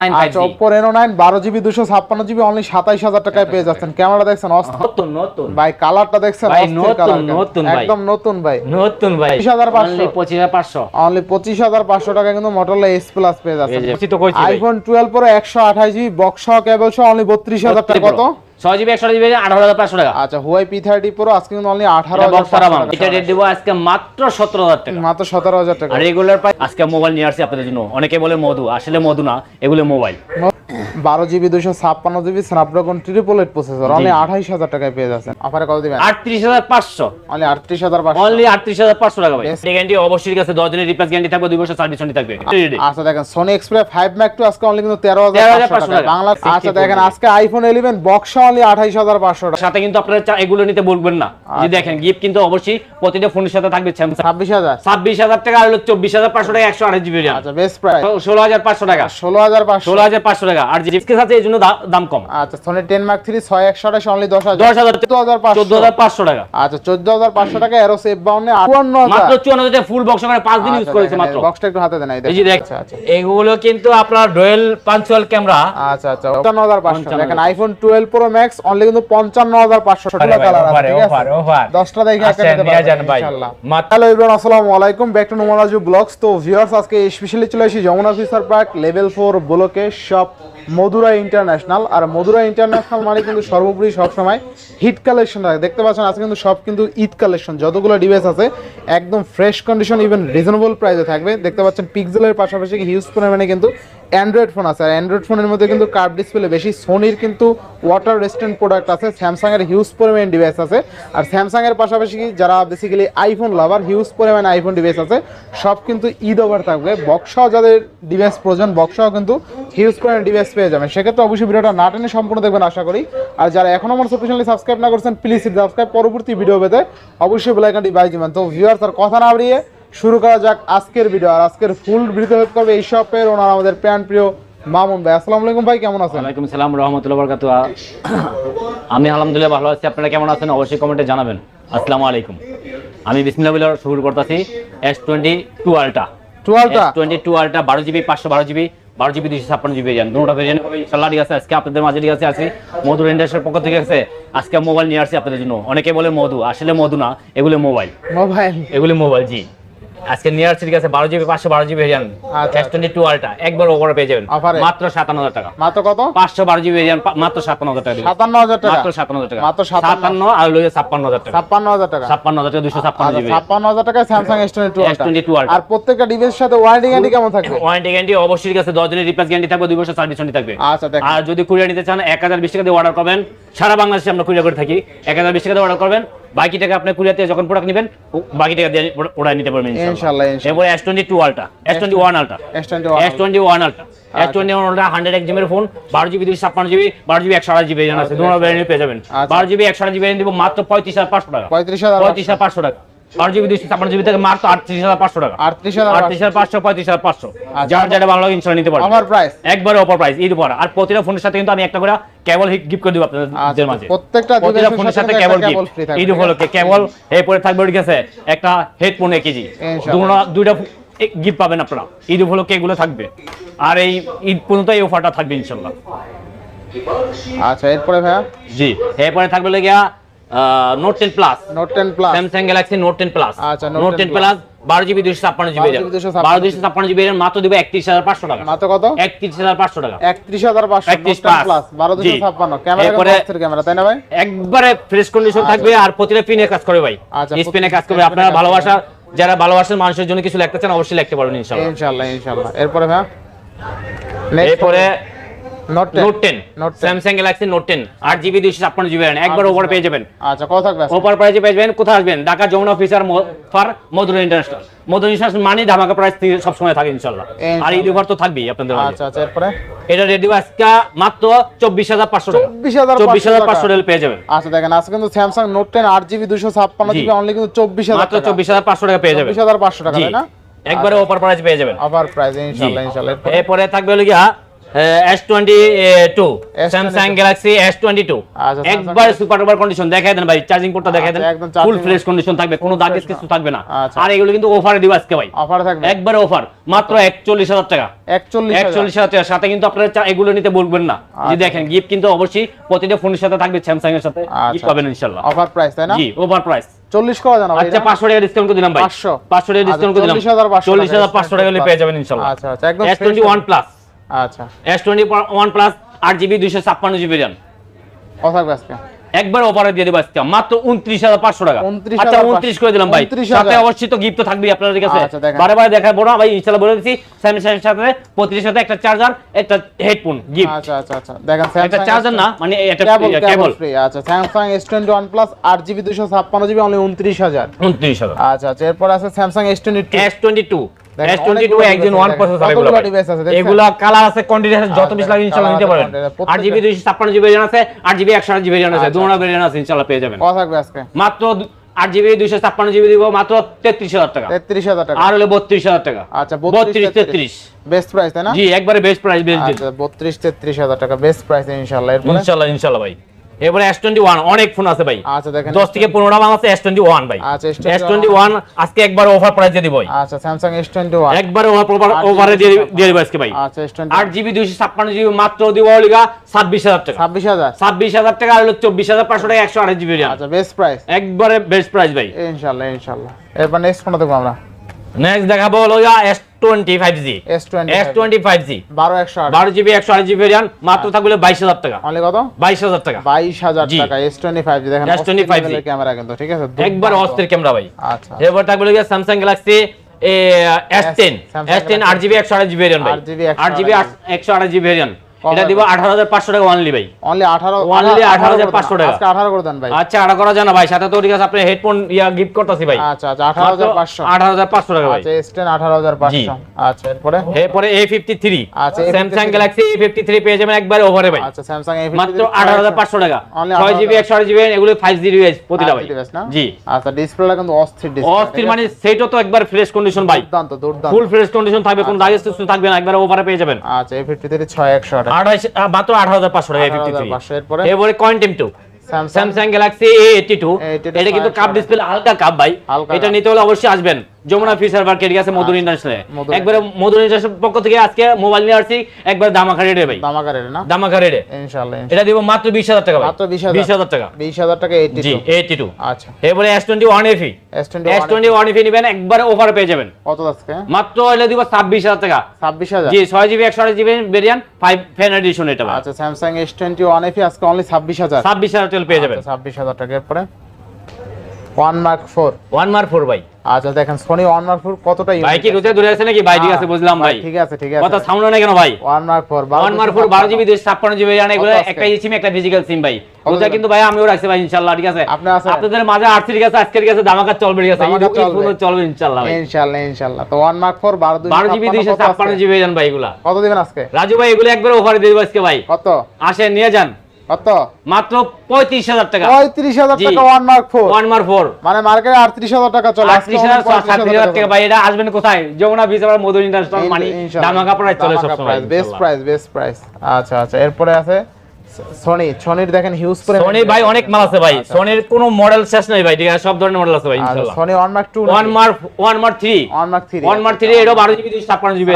আঠাশ Reno 9 12 GB 256 GB only 27000 টাকায় পেয়ে যাচ্ছেন। ক্যামেরা দেখছেন নতুন নতুন। ভাই কালারটা দেখছেন নতুন, কালার নতুন ভাই। একদম নতুন ভাই। নতুন 25,500 Only 25,500 অনলি 25500 টাকা কিন্তু মডেল এস প্লাস পেয়ে যাচ্ছেন। IPhone 12 pro 128 GB box cable সহ অনলি 32000 টাকা। কত? ছয় জিবি একশো জিবি আঠারো হাজার পাঁচশো টাকা। আচ্ছা হুয়াই P30 প্রো আজকে কিন্তু অনলি এটা 18500 বক্স টাকা। পারাবাম এটা রেট দেবো আজকে মাত্র সতেরো হাজার টাকা। মাত্র 17000 টাকা। রেগুলার প্রাইস আজকে মোবাইল নিয়ে আসছি আপনাদের জন্য। অনেকে বলে মধু আসলে মধু না এগুলো মোবাইল বারো জিবি দুশো ছাপ্পান্ন GB Snapdragon triple eight processor only আঠাইশ হাজার টাকায় পেয়ে যাচ্ছেন। অফারে কত দিবেন? আটত্রিশ হাজার পাঁচশো। অনলি আটত্রিশ হাজার পাঁচশো। অনলি আটত্রিশ হাজার পাঁচশো টাকা ভাই। গ্যারান্টি অবশ্যই কাছে দশ দিনের রিপ্লেস গ্যারান্টি থাকবে দুই বছর সার্ভিস ওয়ারেন্টি থাকবে। আচ্ছা দেখেন Sony Xperia five Mark two আজকে অনলি কিন্তু তেরো হাজার পাঁচশো টাকা। বাংলা আচ্ছা দেখেন আজকে আইফোন ইলেভেন বক্স অনলি আঠাইশ হাজার পাঁচশো টাকা। সাথে কিন্তু আপনারা এগুলো নিতে বলবেন না। যে দেখেন গিফট কিন্তু অবশ্যই প্রতিটা ফোনের সাথে থাকবে ছাব্বিশ হাজার। ছাব্বিশ হাজার টাকা আর চব্বিশ হাজার পাঁচশো টাকা একশো আঠাশ জিবি আচ্ছা বেস্ট প্রাইস ষোলো হাজার পাঁচশো টাকা। ষোলো হাজার পাঁচশো। ষোলো হাজার পাঁচশো টাকা। আর জিপকে সাথে এই জন্য দাম কম। আচ্ছা সোনি টেন মার্ক থ্রি ছয় একশো আঠাশ অনলি দশ হাজার। দশ হাজার চোদ্দ হাজার পাঁচশো। চোদ্দ হাজার পাঁচশো টাকা। আচ্ছা চোদ্দ হাজার পাঁচশো টাকা এরো সেফ বাউন্ডে আটান্ন মাত্র চুয়ান্ন হাজার ফুল বক্স করে পাঁচ দিন ইউজ করেছে মাত্র। বক্সটা একটু হাতে দেন এই দেখ আচ্ছা আচ্ছা। এগুলো কিন্তু আপনার ডুয়েল পাঞ্চুয়াল ক্যামেরা আচ্ছা আচ্ছা পঞ্চান্ন হাজার পাঁচশো। দেখেন iPhone twelve pro max only কিন্তু পঞ্চান্ন হাজার পাঁচশো দশটা দেখে একটা নিতে পারবেন, ইনশাআল্লাহ। হ্যালো এভরিওয়ান আসসালামু আলাইকুম। ব্যাক টু নোমারাজু ব্লগস তো ভিউয়ার্স আজকে স্পেশালি চলে এসেছি Jamuna future park level four ব্লকে শপ মধুরা ইন্টারন্যাশনাল। আর মধুরা ইন্টারন্যাশনাল মানে কিন্তু সর্বোপরি সবসময় হিট কালেকশন থাকে। দেখতে পাচ্ছেন, আজকে কিন্তু সব কিন্তু ঈদ কালেকশন যতগুলো ডিভাইস আছে, একদম ফ্রেশ কন্ডিশন ইভেন রিজনেবল প্রাইসে থাকবে। দেখতে পাচ্ছেন পিক্সেলের পাশাপাশি হিউজ পরিমাণে কিন্তু অ্যান্ড্রয়েড ফোন আছে। আর অ্যান্ড্রয়েড ফোনের মধ্যে কিন্তু কার্ভ ডিসপ্লে বেশি সোনির কিন্তু ওয়াটার রেস্টেন্ট প্রোডাক্ট আছে। স্যামসাংয়ের হিউজ পরিমাণ ডিভাইস আছে। আর স্যামসাংয়ের পাশাপাশি যারা বেসিক্যালি আইফোন লাভার হিউজ পরিমাণ আইফোন ডিভাইস আছে, সব কিন্তু ঈদ ওভার থাকবে। বক্সাও যাদের ডিভাইস প্রয়োজন বক্সাও কিন্তু হিউজ পরিমাণ ডিভাইস পেয়ে যাবেন। সেক্ষেত্রে অবশ্যই ভিডিওটা না টেনে সম্পূর্ণ দেখবেন আশা করি। আর যারা এখনও আমার চ্যানেলে সাবস্ক্রাইব না করছেন প্লিজ সাবস্ক্রাইব পরবর্তী ভিডিও পেতে অবশ্যই বেলাইকানটি বাই দিবেন। তো ভিউয়ার্স আর কথা না বাড়িয়ে শুরু করা যাক আজকের ভিডিও আর আজকের ফুল ভিডিও হেল্প করবে এই শপের ওনার আমাদের প্যান প্রিয় মামুন ভাই। আসসালামু আলাইকুম ভাই কেমন আছেন? ওয়ালাইকুম সালাম রহমতুল্লাহ বরকাত আমি আলহামদুলিল্লাহ ভালো আছি। আপনারা কেমন আছেন? অবশ্যই কমেন্টে জানাবেন। আসসালামু আলাইকুম। আমি বিসমিল্লাহ বলে শুরু করতেছি। এস টোয়েন্টি টু আলটা টুয়েলভটা টোয়েন্টি টু আলটা বারো জিবি পাঁচশো বারো জিবি বারো জিবি দুশো ছাপ্পান্ন জিবি ভেরিয়েন্ট দুটো হবে ইনশাল্লাহ ঠিক আছে? আজকে আপনাদের মাঝে ঠিক আছে আছি। মধু ইন্ডাস্ট্রির পক্ষ থেকে আছে? আজকে মোবাইল নিয়ে আসছি আপনাদের জন্য। অনেকে বলে মধু আসলে মধু না এগুলো মোবাইল। মোবাইল। এগুলি মোবাইল জি। আজকে নিয়ে আসছি ঠিক আছে বারো জিবি পাঁচশো বারো জিবি ভেরিয়েন্ট আচ্ছা। এস টোয়েন্টি টু আলটা একবার ওভার পেয়ে যাবেন। মাত্র সাতান্ন হাজার টাকা। মাত্র কত? পাঁচশো বারো জিবি ভেরিয়েন্ট মাত্র সাতান্ন হাজার টাকা। সাতান্ন হাজার টাকা? মাত্র সাতান্ন হাজার টাকা। মাত্র 57 সাতান্ন আর লইয়া ছাপ্পান্ন হাজার টাকা। ছাপ্পান্ন হাজার টাকা? ছাপ্পান্ন হাজার টাকা দুশো ছাপ্পান্ন আচ্ছা জিবি। ছাপ্পান্ন হাজার টাকা Samsung S twenty S22 Ultra। আর প্রত্যেকটা ডিভাইসের সাথে ওয়ারেন্টি গ্যারান্টি কেমন থাকবে? ওয়ারেন্টি গ্যারান্টি অবশ্যই ঠিক আছে দশ দিনের রিপ্লেস গ্যারান্টি থাকবে দুই বছর সার্ভিস ওয়ারেন্টি থাকবে। আচ্ছা আর যদি কুরিয়ার নিতে চান এক হাজার বিশ টাকা দিয়ে অর্ডার করবেন সারা বাংলাদেশে আমরা কুরিয়ার করে থাকি। এক হাজার বিশ টাকা দিয়ে অর্ডার করবেন বাকি টাকা আপনি কুরিয়াতে যখন প্রোডাক্ট নেবেন বাকি টাকা দিয়ে ওড়ায় নিতে পারবেন ইনশাআল্লাহ, এবারে এরপরে S twenty two ultra S twenty one ultra S twenty S twenty one ultra S twenty one ultra hundred এক জিবির ফোন বারো জিবি দুইশো ছাপ্পান্ন জিবি বারো জিবি একশো আঠাশ জিবি আছে। দুটো ভ্যারিয়েন্ট পেয়ে যাবেন। আচ্ছা। বারো জিবি একশো আঠাশ জিবি দিব মাত্র পঁয়ত্রিশ হাজার পাঁচশো টাকা। পঁয়ত্রিশ হাজার পঁয়ত্রিশ হাজার পাঁচশো টাকা। বারো জিবি দুইশো ছাপ্পান্ন জিবি থেকে মাত্র আটত্রিশ হাজার পাঁচশো টাকা। আটত্রিশ হাজার আটত্রিশ হাজার পাঁচশো পঁয়ত্রিশ হাজার পাঁচশো। আচ্ছা। যার যেটা ভালো লাগে ইনশাল্লাহ নিতে পারবেন আমার প্রাইস একবারে অফার প্রাইস ঈদ উপর। আর প্রতিটা ফোনের সাথে কিন্তু আমি একটা করে কেবল গিফট করে দিব আপনাদের আচ্ছা, মাঝে। প্রত্যেকটা প্রতিটা ফোনের সাথে সাথে কেবল গিফট free থাকবে, ঈদ ঠিক আছে? উপলক্ষে কেবল এই পরে থাকবে ঠিক আছে? একটা হেডফোন এক কেজি। গিফট পাবেন আপনারা। ঈদ উপলক্ষে এগুলো থাকবে। আর এই ঈদ পর্যন্ত এই অফারটা থাকবে ইনশাল্লাহ আচ্ছা এরপরে ভাইয়া? জি। এরপরে থাকবে লেগিয়া note ten plus note ten plus Samsung Galaxy note ten plus আচ্ছা, নোট টেন প্লাস বারো জিবি দুইশো ছাপ্পান্ন জিবি 12 GB 256 বারো দুইশো ছাপ্পান্ন জিবি মাত্র দিবে একত্রিশ হাজার পাঁচশো টাকা। মাত্র কত? একত্রিশ হাজার পাঁচশো টাকা। একত্রিশ হাজার পাঁচশো 31 প্লাস বারো দুশো ছাপ্পান্ন। ক্যামেরা ক্যামেরা তাই না ভাই? একবারে ফ্রেশ কন্ডিশন থাকবে আর প্রতিটা পিনে কাজ করে ভাই। আচ্ছা, স্পিনে কাজ করবে। আপনারা ভালোবাসা যারা ভালোবাসার মানুষের জন্য কিছু লিখতে চান অবশ্যই লিখতে পারবেন ইনশাআল্লাহ। ইনশাআল্লাহ ইনশাআল্লাহ। এরপরে ভাইয়া এরপরে note 10 Samsung GB 256 GB RAM একবার ওভার মাত্র 24500 টাকা। 24500 টাকা। পেয়ে যাবেন। আচ্ছা দেখেন আজকে টাকা। একবারে অফার প্রাইস পেয়ে যাবেন। অফার প্রাইস ইনশাআল্লাহ এরপরে? থাকবে কি S22 Samsung Galaxy S22 একবার সুপার ওভার কন্ডিশন দেখাই দেন ভাই চার্জিং পোর্টটা দেখাই দেন। ফুল ফ্রেশ কন্ডিশন থাকবে কোনো দাগ কিছু থাকবে না। আর এগুলো কিন্তু অফারে দিব আজকে ভাই। অফার থাকবে। একবার অফার মাত্র 41000 টাকা। 41000 টাকা সাথে কিন্তু আপনারা এগুলো নিতে বলবেন না। দেখেন গিফট কিন্তু অবশ্যই প্রতিটা ফোনের সাথে থাকবে Samsung এর সাথে গিফট পাবেন ইনশাআল্লাহ অফার প্রাইস তাই না? জি অফার প্রাইস 40 টাকা দিলাম ভাই। টাকা ডিসকাউন্ট টাকা পেয়ে যাবেন ইনশাল্লাহ। আচ্ছা আচ্ছা একদম প্লাস আচ্ছা। এস একটা চার্জার একটা হেডফোন গিফট আচ্ছা চার্জার না মানে একটা কেবল আচ্ছা Samsung S21 plus 8GB 256GB only 29000 29000 আচ্ছা আচ্ছা এরপর আছে স্যামসাং S22 S22 এগুলো device আছে, দেখছেন? এগুলো কালার আছে কোয়ান্টিটি আছে যত আচ্ছা, লাগে ইনশাল্লাহ নিতে পারেন। quantity আট জিবি দুইশো ছাপ্পান্ন জিবি আছে আট জিবি একশো আট জিবি আছে আচ্ছা। দুটো ভেরিয়েন্ট আছে ইনশাল্লাহ পেয়ে যাবেন। কত থাকবে আজকে? মাত্র আট জিবি দুইশো ছাপ্পান্ন জিবি দিব মাত্র তেত্রিশ হাজার টাকা। তেত্রিশ হাজার টাকা। আর হলো বত্রিশ হাজার টাকা। আচ্ছা বত্রিশ তেত্রিশ। বেস্ট প্রাইস তাই না? জি একবারে বেস্ট প্রাইস বেস্ট বত্রিশ তেত্রিশ হাজার টাকা বেস্ট প্রাইস ইনশাল্লাহ। ইনশাল্লাহ ইনশাল্লাহ ভাই। এবারে এস টোয়েন্টি ওয়ান অনেক ফোন আছে ভাই। আচ্ছা দেখেন দশ থেকে পনেরোটা মাল আছে এস টোয়েন্টি ওয়ান ভাই। আচ্ছা, এস টোয়েন্টি ওয়ান আজকে একবার অফার প্রাইস দিয়ে দিব আচ্ছা স্যামসাং এস টোয়েন্টি ওয়ান একবারে ওভার ওভারে দিয়ে দিব। আজকে ভাই। আচ্ছা এস টোয়েন্টি আট জিবি দুইশো ছাপ্পান্ন জিবি মাত্র দিব লিগা ছাব্বিশ হাজার টাকা। ছাব্বিশ হাজার। ছাব্বিশ হাজার টাকা আর হলো চব্বিশ হাজার পাঁচশো টাকা একশো আঠাশ জিবি আচ্ছা বেস্ট প্রাইস একবারে বেস্ট প্রাইস ভাই। ইনশাল্লাহ ইনশাল্লাহ। এরপর নেক্সট ফোনটা দেখব আমরা। নেক্সট দেখাবো হলো S twenty five G S twenty S twenty five G বারো একশো বারো জিবি একশো আঠাশ জিবি র্যাম মাত্র থাকলে বাইশ হাজার টাকা। অনলি কত? বাইশ হাজার টাকা। বাইশ হাজার। টাকা। এস টোয়েন্টি ফাইভ জি দেখেন S25 জি। ক্যামেরা কিন্তু ঠিক আছে? একবার। অস্থির ক্যামেরা ভাই। আচ্ছা। এরপর থাকবে Samsung Galaxy S ten Samsung S ten আট জিবি একশো জিবি ভেরিয়ন ভাই। 8GB আট জিবি একশো আঠাশ জিবি এটা দিব 18500 টাকা অনলি ভাই। অনলি 18 অনলি 18500 টাকা। আজকে 18 করে দেন ভাই। আচ্ছা 18 করা জানা ভাই। সাথে তো ঠিক আছে আপনি হেডফোন ইয়া গিফট করতেছি ভাই। আচ্ছা আচ্ছা 18500 18500 টাকা ভাই। আচ্ছা S10 18500 আচ্ছা এরপরে? এরপরে A53 আচ্ছা স্যামসাং গ্যালাক্সি A53 পেয়ে যাবেন একবার ওভারে ভাই। আচ্ছা স্যামসাং A53 মাত্র 18500 টাকা। অনলি 6GB 128GB এগুলো 5G ডিভাইস প্রতিটা ভাই। জি। আচ্ছা ডিসপ্লেটা কিন্তু অস্থির ডিসপ্লে অস্থির মানে সেটা তো একবার ফ্রেশ কন্ডিশন ভাই। দুর্দান্ত দুর্দান্ত। ফুল ফ্রেশ কন্ডিশন থাকবে কোনো দাগ কিছু থাকবে না একবার ওভারে পেয়ে যাবেন। আচ্ছা A53 6100 মাত্র আট হাজার two Samsung Galaxy A two এটা কিন্তু কাপ ডিসপ্লে হালকা কাপ ভাই। এটা নিতে হলে অবশ্যই আসবেন। যমুনা ফিচার পার্কের কাছে মধুর ইন্টারন্যাশনালে। মধুর একবারে মধুর ইন্টারন্যাশনাল পক্ষ থেকে আজকে মোবাইল নিয়ে আসছি একবার দামাখা রেটে ভাই। দামাকার এটা না? দামাখা রেটে ইনশাআল্লাহ এটা দিব মাত্র বিশ হাজার টাকা ভাই। মাত্র 20,000 বিশ হাজার টাকা। বিশ হাজার টাকা এইটি জি এইটি টু আচ্ছা FE S twenty S twenty one FE নিবেন একবারে ওভার পেয়ে যাবেন। কত আজকে? মাত্র হলে দিব ছাব্বিশ হাজার টাকা। ছাব্বিশ হাজার? জি ছয় জিবি একশো আঠাশ GB variant five fan edition এটা আচ্ছা টোয়েন্টি ওয়ান এফি আজকে অনলি ছাব্বিশ হাজার। ছাব্বিশ হাজার টাকা পেয়ে যাবেন। ছাব্বিশ হাজার টাকা এরপরে? One mark four one mark four ভাই। আচ্ছা দেখেন সোনি ওয়ান মার্ক ফোর কতটা ভাই কি রুচে দূরে আছে নাকি? ভাই ঠিক আছে বুঝলাম ভাই ঠিক আছে ঠিক আছে। কথা সাউন্ড না কেন ভাই? One mark four one mark four বারো জিবি দুই ছাপ্পান্ন জিবি জানে এগুলো একটা সিম একটা ফিজিক্যাল সিম ভাই। রোজা কিন্তু ভাই আমিও রাখছি ভাই ইনশাল্লাহ ঠিক আছে? আপনাদের মাঝে আর্থিক আছে আজকের কাছে দামাকা চলবে ঠিক আছে? দামাকা ঈদ- ঈদ চলবে। ইনশাল্লাহ ভাই। তো ওয়ান মার্ক ফোর বারো বারো জিবি দুইশো ছাপ্পান্ন জিবি জান ভাই এগুলা। কত দিবেন আজকে? রাজু ভাই এগুলো একবার ওভারে দিয়ে দেবো আজকে ভাই। কত? আসেন নিয়ে যান। কত? মাত্র টাকা। পঁয়ত্রিশ হাজার জি। টাকা one mark four one mark four মানে মার্কেটে আটত্রিশ হাজার টাকা চলে টাকা ভাই এটা আসবেন কোথায়? যমুনা ইন্টারন্যাশনাল মানে দামাকা প্রাইস চলে সবসময় বেস্ট প্রাইস বেস্ট প্রাইস আচ্ছা আচ্ছা এরপরে আছে? সনি সনির দেখেন হিউজ করে সোনি ভাই অনেক মাল আছে ভাই। সোনির কোনো মডেল শেষ নাই ভাই ঠিক আছে? সব ধরনের মডেল আছে ভাই ইনশাআল্লাহ। Sony one mark two one mark one mark three one mark three one mark three এটা বারো জিবি দুইশো ছাপ্পান্ন জিবি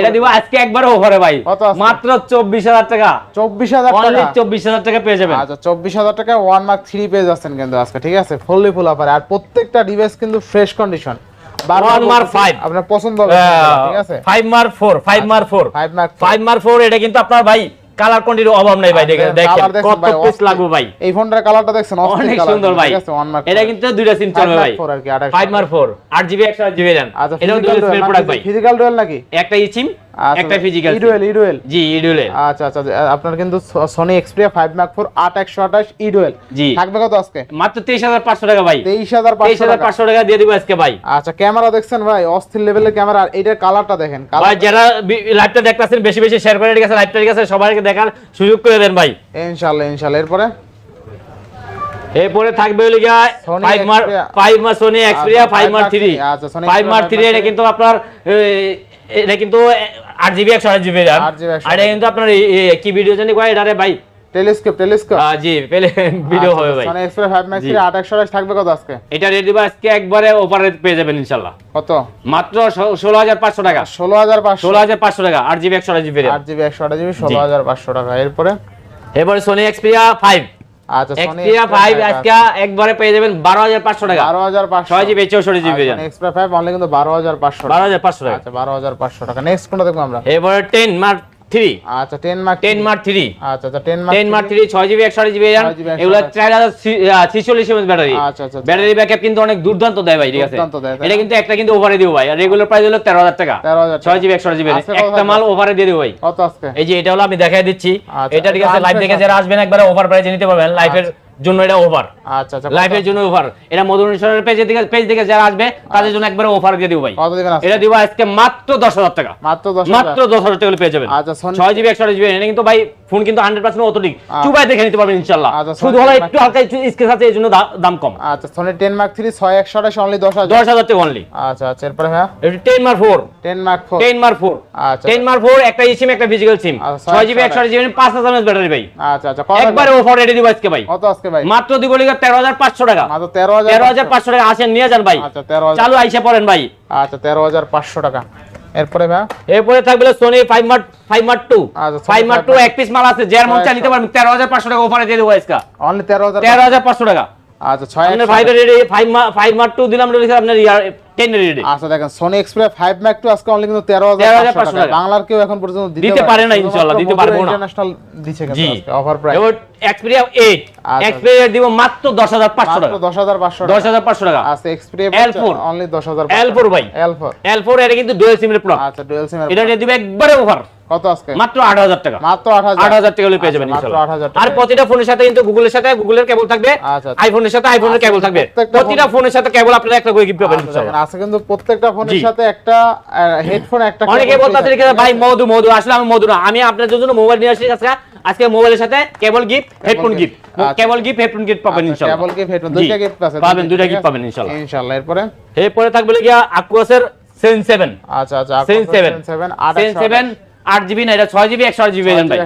এটা দিব আজকে একবার ভাই। মাত্র চব্বিশ হাজার টাকা। চব্বিশ হাজার অনলি টাকা চব্বিশ হাজার টাকা পেয়ে যাবেন। আচ্ছা চব্বিশ হাজার টাকা ওয়ান মার্ক থ্রি পেয়ে যাচ্ছেন কিন্তু আজকে ঠিক আছে? ফুললি ফুল অফার আর প্রত্যেকটা ডিভাইস কিন্তু ফ্রেশ কন্ডিশন. আপনার পছন্দ হবে ঠিক আছে? Five mark four five mark four five mark five mark four এটা কিন্তু আপনার ভাই কালার কোয়ান্টিটির অভাব নাই ভাই দেখেন দেখেন কত পিস লাগবে ভাই। এই ফোনটার কালারটা দেখছেন অনেক সুন্দর ভাই। এটা কিন্তু দুইটা সিম চলবে ভাই। ফোর আর কি আঠাশ ফাইভ মার ফোর আট জিবি একশো আট জিবি র্যাম এটা এটাও দুই স্পেল প্রোডাক্ট ভাই। ফিজিক্যাল ডুয়াল নাকি? একটা ই সিম আচ্ছা, একটা ফিজিক্যাল ইডুয়েল ইডুয়েল জি ইডুয়েল আচ্ছা আচ্ছা আচ্ছা, আপনার কিন্তু Sony Xperia five mark four আট একশো আঠাশ ইডুয়েল জি। থাকবে কত আজকে? মাত্র তেইশ হাজার পাঁচশো টাকা ভাই। তেইশ হাজার তেইশ পাঁচশো হাজার টাকা দিয়ে দিব আজকে ভাই। আচ্ছা ক্যামেরা দেখছেন ভাই? অস্থির লেভেলের ক্যামেরা এটার কালারটা দেখেন। ভাই যারা লাইভটা দেখতেছেন বেশি বেশি শেয়ার করে লাইভটা ঠিক সবাইকে দেখার সুযোগ করে দেন ভাই। ইনশাআল্লাহ ইনশাআল্লাহ এরপরে? এরপরে থাকবে হলো গিয়া Sony five mark Xperia। Mark Sony Xperia আচ্ছা, ফাইভ মার 5 থ্রি আচ্ছা, Sony five mark Xperia three 5 এটা কিন্তু আপনার এটা কিন্তু আট জিবি একশো আট জিবি র্যাম 8GB আর এটা কিন্তু আপনার কি ভিডিও জানি কয়? ভাই। টেলিস্কোপ টেলিস্কোপ জি পেলে ভিডিও হবে ভাই। সনি এক্সপ্রে 5 ম্যাক্স জি। 8 থাকবে কত আজকে? এটা রেট দিব আজকে একবারে ওপারে পেয়ে যাবেন ইনশাল্লাহ কত? মাত্র ষোলো হাজার পাঁচশো টাকা। 16500 ষোলো হাজার পাঁচশো টাকা আট জিবি একশো আট জিবি 8 জিবি 128 জিবি 16500 টাকা। এরপরে? এবারে সোনি এক্সপিরিয়া ফাইভ আচ্ছা সনি আজকে একবারে পেয়ে যাবেন বারো হাজার পাঁচশো টাকা। 12500 ছয় জিবি চৌষট্টি জিবি সনি এক্সপ্রে 5 অনলি কিন্তু 12500 বারো হাজার পাঁচশো টাকা। আচ্ছা 12500 টাকা। নেক্সট কোনটা দেখব আমরা? এবারে টেন মার্ক থ্রি আচ্ছা 10 মার্ক টেন মার্ক থ্রি আচ্ছা আচ্ছা 10 মার্ক টেন মার্ক থ্রি ছয় জিবি একশো আট জিবি 6GB, এগুলো চার হাজার ছিচল্লিশ এমএস ব্যাটারি আচ্ছা, আচ্ছা, আচ্ছা। ব্যাটারি ব্যাকআপ কিন্তু অনেক দুর্দান্ত দেয় ভাই ঠিক আছে? দুর্দান্ত দেয়, তাই এটা কিন্তু একটা কিন্তু ওভারে ভাই আর রেগুলার প্রাইস হলো তেরো হাজার টাকা। ছয় জিবি একশো জিবি একটা মাল ওভারে দিয়ে দিব ভাই। কত আজকে? এই যে এটা হলো আমি দেখাই দিচ্ছি। এটা ঠিক আছে লাইফ লাইভ দেখে যারা আসবেন একবার ওভার প্রাইসে নিতে পারবেন। লাইফের জন্য এটা ওভার আচ্ছা আচ্ছা লাইফের জন্য এটা পেজে দিকে পেজ থেকে যারা আসবে তাদের জন্য একবারে ওভার দিয়ে দিব ভাই। কত দিবেন এটা দিব আজকে মাত্র দশ হাজার টাকা। মাত্র 10000 টাকা পেয়ে যাবেন। আচ্ছা, জিবি একশো জিবি এটা কিন্তু ভাই ফোন কিন্তু আচ্ছা। চুবাই দেখে নিতে পারবেন আচ্ছা, শুধু হলো একটু হালকা আছে দাম কম। আচ্ছা সনি 10 মার্ক 3 6 128 অনলি 10000 দশ হাজার। টাকা অনলি আচ্ছা আচ্ছা এরপরে হ্যাঁ ten mark four 10 mark 4 ten mark four আচ্ছা টেন মার ফোর একটা সিম একটা ফিজিক্যাল সিম আচ্ছা, ছয় জিবি একশো একশো জিবি পাঁচ হাজার ব্যাটারি ভাই। আচ্ছা আচ্ছা একবারে ওভার রেডি দিব আজকে ভাই। কত আজকে ভাই। মাত্র দিব লিগা তেরো হাজার পাঁচশো টাকা। মাত্র 13000 তেরো হাজার পাঁচশো। টাকা আসেন নিয়ে যান ভাই। আচ্ছা 13000 চালু আইসা পড়েন ভাই। আচ্ছা 13500 টাকা। এরপরে ভাই? এরপরে থাকবে Sony five mark five mark two আচ্ছা, ফাইভ মার্ট টু এক পিস মাল আছে যার মন চাই নিতে পারবেন। তেরো হাজার পাঁচশো টাকা অফারে দিয়ে দেবো আজকে। অনলি 13000 তেরো হাজার পাঁচশো টাকা। আচ্ছা 6 আপনার five ready five five mark two দিলাম রয়েছে আপনার ইয়ার টেন রেডি আচ্ছা দেখেন সনি এক্সপ্রে 5 ম্যাক টু আজকে অনলি কিন্তু 13500 13,500 টাকা। বাংলার কেউ এখন পর্যন্ত দিতে পারে না ইনশাআল্লাহ, দিতে পারব না। ইন্টারন্যাশনাল দিছে কিন্তু আজকে অফার প্রাইস এবার এক্সপিরিয়া এইট আচ্ছা। দিব মাত্র টাকা। 10500 দশ হাজার পাঁচশো টাকা। আচ্ছা এক্সপ্রে L4 অনলি 10000 L4 ভাই। L4 এল ফোর এটা কিন্তু ডুয়েল সিমের প্রোডাক্ট আচ্ছা ডুয়াল সিম এটা দিয়ে দিবে একবারে ওভার কত আজকে? মাত্র আট হাজার টাকা। মাত্র 8000 টাকা হলে পেয়ে যাবেন ইনশাআল্লাহ। আর প্রতিটা ফোনের সাথে কিন্তু গুগলের সাথে গুগলের কেবল থাকবে। আইফোনের সাথে আইফোনের কেবল থাকবে। প্রতিটা ফোনের সাথে কেবল আপনারা একটা করে গিফট পাবেন ইনশাআল্লাহ। দেখেন, কিন্তু প্রত্যেকটা ফোনের সাথে একটা হেডফোন একটা অনেকে cable যে ভাই মধু মধু আসলে আমি মধু না। আমি আপনাদের জন্য মোবাইল নিয়ে আসছি আজকে। আজকে মোবাইলের সাথে cable gift headphone. Gift. Cable gift headphone gift পাবেন আচ্ছা, ইনশাআল্লাহ দুইটা আছে, পাবেন দুইটা গিফট পাবেন ইনশাআল্লাহ ইনশাআল্লাহ এরপরে? এরপরে থাকবে গিয়া আকুয়াসের সেন সেভেন আচ্ছা আচ্ছা সেন আট জিবি না এটা ছয় জিবি একশো আট জিবি 6 ভাই।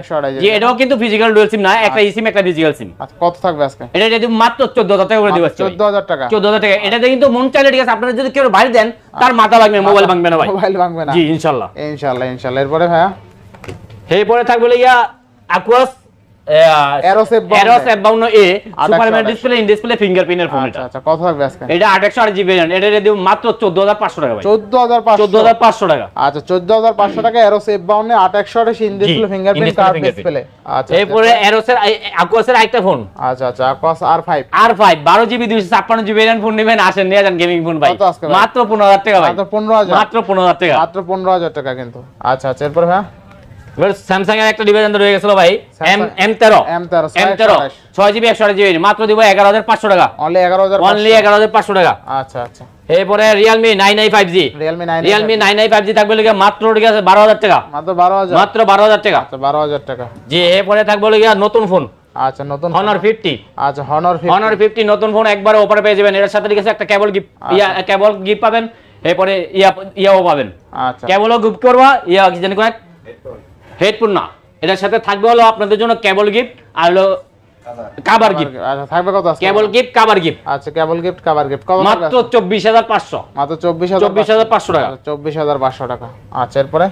জি এটাও কিন্তু ফিজিক্যাল ডুয়েল সিম না একটা ই সিম একটা ফিজিক্যাল সিম আচ্ছা কত থাকবে আজকে? এটা যদি মাত্র চোদ্দ হাজার টাকা করে দিবে চোদ্দ হাজার টাকা। চোদ্দ হাজার টাকা। এটাতে কিন্তু মন চাইলে ঠিক আছে আপনারা যদি কেউ বাইরে দেন তার মাথা লাগবে মোবাইল ভাঙবে না ভাই। মোবাইল ভাঙবে না। জি ইনশাল্লাহ। ইনশাআল্লাহ ইনশাআল্লাহ এরপরে ভাইয়া? এরপরে থাকবে ইয়া Aquos Aeros F52 Aeros F A super 28 display in display ফিঙ্গারপ্রিন্টের phone এটা। আচ্ছা কত থাকবে আজকে। এটা আট একশো আট এটা মাত্র টাকা ভাই। টাকা। আচ্ছা টাকা in display fingerprint card display আচ্ছা এরপরে এরোসের আকুয়াসের আরেকটা ফোন আচ্ছা আচ্ছা জিবি দুইশো ছাপ্পান্ন জিবি ফোন নেবেন আসেন নিয়ে যান গেমিং ফোন ভাই? মাত্র পনেরো হাজার টাকা ভাই। মাত্র পনেরো হাজার। মাত্র পনেরো হাজার টাকা। মাত্র পনেরো হাজার টাকা কিন্তু। আচ্ছা আচ্ছা এরপরে হ্যাঁ এবার স্যামসাং এর একটা ডিভাইস রয়ে গেছিল ভাই এম এম তেরো। এম তেরো ছয় জিবি একশো আট জিবি মাত্র দিব এগারো হাজার পাঁচশো টাকা। অনলি এগারো হাজার অনলি এগারো হাজার পাঁচশো টাকা। আচ্ছা আচ্ছা। এরপরে Realme nine i five G Realme nine i five G থাকবে লিখে মাত্র ঠিক আছে বারো হাজার টাকা। মাত্র বারো হাজার। মাত্র বারো হাজার টাকা। আচ্ছা বারো হাজার টাকা। জি এরপরে থাকবে লিখে নতুন ফোন আচ্ছা নতুন হনার ফিফটি আচ্ছা হনর হনার ফিফটি নতুন ফোন একবার ওপরে পেয়ে যাবেন। এর সাথে ঠিক আছে একটা কেবল গিফট ইয়া কেবল গিফট পাবেন। এরপরে ইয়া ইয়াও পাবেন। আচ্ছা। কেবলও গিফট করবা ইয়া কি জানি কয়েক হেডফোন না। এটার সাথে থাকবে হলো আপনাদের জন্য কেবল গিফট আর হলো কাবার। গিফট। আচ্ছা থাকবে কত আছে কেবল গিফট কাবার গিফট। আচ্ছা কেবল গিফট কাভার গিফট। কত মাত্র চব্বিশ হাজার পাঁচশো। মাত্র চব্বিশ হাজার চব্বিশ হাজার পাঁচশো টাকা। চব্বিশ হাজার পাঁচশো টাকা। আচ্ছা এরপরে?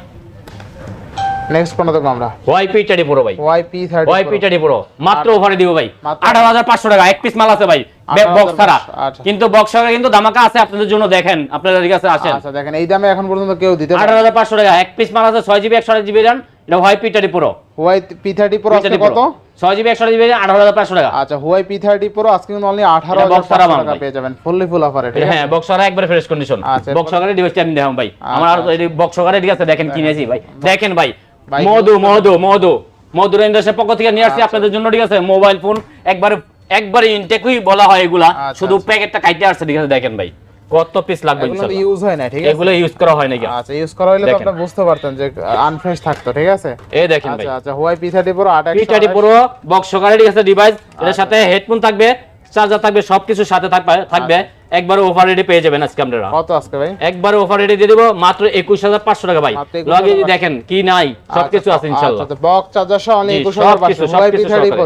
নেক্সট কোনটা দেখব আমরা। ওয়াই পিটারি পুরো ভাই। ওয়াই পি থার্টি ওয়াই পিটারি পুরো মাত্র দিব ভাই। টাকা এক পিস মাল আছে ভাই। বক্স ছাড়া। আচ্ছা। কিন্তু বক্স ছাড়া কিন্তু দামাকা আছে আপনাদের জন্য দেখেন আপনাদের কাছে আসেন। আচ্ছা দেখেন এই দামে এখন পর্যন্ত কেউ দিতে টাকা এক পিস মাল আছে ছয় জিবি একশো জিবি রান এটা ওয়াই পিটারি পুরো ওয়াই পি থার্টি প্রো আজকে কত? ছয় জিবি একশো জিবি আঠারো হাজার পাঁচশো টাকা। আচ্ছা হুয়াই পি থার্টি প্রো আজকে কিন্তু অনলি আঠারো এটা হাজার box ছাড়া পাঁচশো মাল টাকা পেয়ে যাবেন। ফুললি ফুল অফারে ঠিক হ্যাঁ বক্স ছাড়া একবারে ফ্রেশ কন্ডিশন আচ্ছা, বক্স সহকারে ডিভাইসটা আমি দেখাম ভাই। আমার আর আচ্ছা। বক্স ঠিক আছে দেখেন কিনেছি ভাই। দেখেন ভাই মধু মধু মধু। মধুর ইন্ডাস্ট্রির পক্ষ থেকে নিয়ে আসছি আপনাদের জন্য ঠিক আছে মোবাইল ফোন একবারে একবারে ইনটেকই বলা হয় এগুলা। আচ্ছা, শুধু আচ্ছা। প্যাকেটটা কাইটে আসছে ঠিক আছে দেখেন ভাই। কত পিস লাগবে এগুলো ইউজ হয় না ঠিক আছে? এগুলো ইউজ করা হয় নাকি আচ্ছা ইউজ করা হলে তো। আপনি বুঝতে পারতেন যে আনফ্রেশ থাকতো ঠিক আছে? এই দেখেন ভাই। আচ্ছা আচ্ছা হুয়াই পি থার্টি প্রো আট পিটারি পুরো বক্স সহকারে ঠিক আছে ডিভাইস এর সাথে হেডফোন থাকবে চার্জার থাকবে সবকিছু সাথে থাকবে থাকবে। একবার অফার রেটে পেয়ে যাবেন আজকে আপনারা। কত আজকে ভাই? একবারে অফার রেটে দিয়ে দেব মাত্র একুশ হাজার পাঁচশো টাকা ভাই। 21,500 লগে দেখেন কি নাই সবকিছু আছে ইনশাল্লাহ। বক্স চার্জার সহ অনলি 21500 সবকিছু, সবকিছু পিছাড়ি সহকারে।